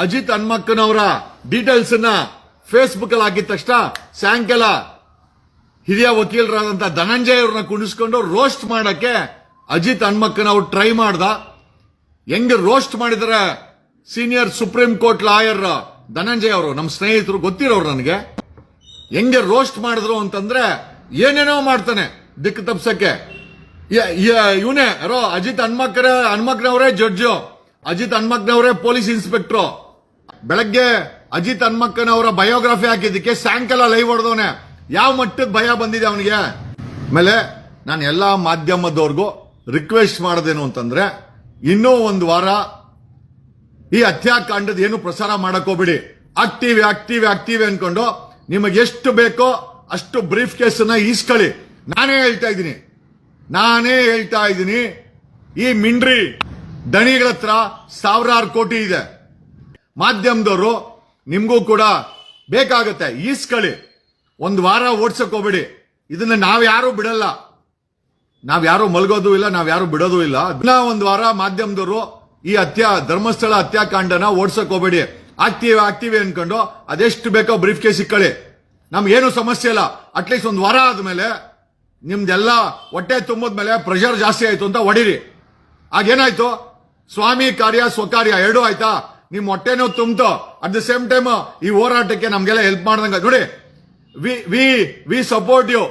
Ajit Hanmakkanavar details ಅನ್ನ Facebook ಅಲ್ಲಿ ಹಾಕಿದ ತಕ್ಷಣ ಸಾಯಂಕಾಲ ಹಿರಿಯ ವಕೀಲರಾದಂತ ಧನಂಜಯ ಅವ್ರನ್ನ ಕುಣಿಸ್ಕೊಂಡು ರೋಸ್ಟ್ ಮಾಡಕ್ಕೆ ಅಜಿತ್ ಹನ್ಮಕ್ಕನವ್ರು ಟ್ರೈ ಮಾಡ್ದ. ಹೆಂಗ್ ರೋಸ್ಟ್ ಮಾಡಿದರೆ senior supreme court lawyer Dhananjaya ಅವರು ನಮ್ಮ ಸ್ನೇಹಿತರು ಗೊತ್ತಿರೋರು ನನಗೆ. ಹೆಂಗೆ ರೋಸ್ಟ್ ಮಾಡಿದ್ರು ಅಂತಂದ್ರೆ ಏನೇನೋ ಮಾಡ್ತಾನೆ ದಿಕ್ಕು ತಪ್ಸಕ್ಕೆ. ಇವನೇ, ಯಾರೋ ಅಜಿತ್ ಹನ್ಮಕ್ಕರ, ಹನ್ಮಕ್ನವರೇ ಜಡ್ಜು. ಅಜಿತ್ ಹನ್ಮಕ್ನವರೇ ಪೊಲೀಸ್ ಇನ್ಸ್ಪೆಕ್ಟ್ರು. ಬೆಳಗ್ಗೆ ಅಜಿತ್ ಹನ್ಮಕ್ಕನವರ ಬಯೋಗ್ರಫಿ ಹಾಕಿದ್ದಕ್ಕೆ ಸಾಯಂಕಾಲ ಲೈವ್ ಹೊಡೆದವನೆ. ಯಾವ ಮಟ್ಟದ ಭಯ ಬಂದಿದೆ ಅವನಿಗೆ? ಆಮೇಲೆ ನಾನು ಎಲ್ಲಾ ಮಾಧ್ಯಮದವ್ರಿಗೂ ರಿಕ್ವೆಸ್ಟ್ ಮಾಡೋದೇನು ಅಂತಂದ್ರೆ, ಇನ್ನೂ ಒಂದು ವಾರ ಈ ಹತ್ಯಾಕಾಂಡದ ಏನು ಪ್ರಸಾರ ಹೋಗ್ಬಿಡಿ. ಆಕ್ಟಿವ್ ಆಕ್ಟಿವ್ ಆಕ್ಟಿವ್ ಅನ್ಕೊಂಡು ನಿಮಗೆ ಎಷ್ಟು ಬೇಕೋ ಅಷ್ಟು ಬ್ರೀಫ್ ಕೇಸನ್ನ ಈಸ್ಕೊಳ್ಳಿ. ನಾನೇ ಹೇಳ್ತಾ ಇದ್ದೀನಿ. ನಾನೇ ಹೇಳ್ತಾ ಇದ್ದೀನಿ. ಈ ಮಿಂಡ್ರಿ ದಣಿಗಳ ಹತ್ರ ಸಾವಿರಾರು ಕೋಟಿ ಇದೆ. ಮಾಧ್ಯಮದವರು ನಿಮಗೂ ಕೂಡ ಬೇಕಾಗುತ್ತೆ. ಈಸ್ಕಳಿ. ಒಂದು ವಾರ ಓಡ್ಸಕ್ ಹೋಗ್ಬೇಡಿ. ಇದನ್ನ ನಾವ್ಯಾರು ಬಿಡಲ್ಲ. ನಾವ್ಯಾರು ಮಲ್ಗೋದು ಇಲ್ಲ ನಾವ್ಯಾರು ಬಿಡೋದು ಇಲ್ಲ. ದಿನ ಒಂದು ವಾರ ಮಾಧ್ಯಮದವರು ಈ ಹತ್ಯಾ, ಧರ್ಮಸ್ಥಳ ಹತ್ಯಾಕಾಂಡನ ಓಡ್ಸಕ್ ಹೋಗ್ಬೇಡಿ. ಆಗ್ತೀವಿ ಆಗ್ತೀವಿ ಅನ್ಕೊಂಡು ಅದೆಷ್ಟು ಬೇಕೋ ಬ್ರೀಫ್ ಕೇಸ್ ಇಕ್ಕಳಿ ನಮ್ಗೇನು ಸಮಸ್ಯೆ ಇಲ್ಲ. ಅಟ್ಲೀಸ್ಟ್ ಒಂದು ವಾರ ಆದ್ಮೇಲೆ ನಿಮ್ದೆಲ್ಲ ಹೊಟ್ಟೆ ತುಂಬಿದ್ಮೇಲೆ ಪ್ರೆಷರ್ ಜಾಸ್ತಿ ಆಯ್ತು ಅಂತ ಹೊಡಿರಿ. ಆಗೇನಾಯ್ತು ಸ್ವಾಮಿ ಕಾರ್ಯ, ಸ್ವಕಾರ್ಯ ಎರಡೂ ಆಯ್ತಾ? ನಿಮ್ ಮೊಟ್ಟೆನೋ ತುಂಬ್ತು ಅಟ್ ದ ಸೇಮ್ ಟೈಮ್ ಈ ಹೋರಾಟಕ್ಕೆ ನಮ್ಗೆಲ್ಲ ಹೆಲ್ಪ್ ಮಾಡ್ದಂಗ. ನೋಡಿ we we we support you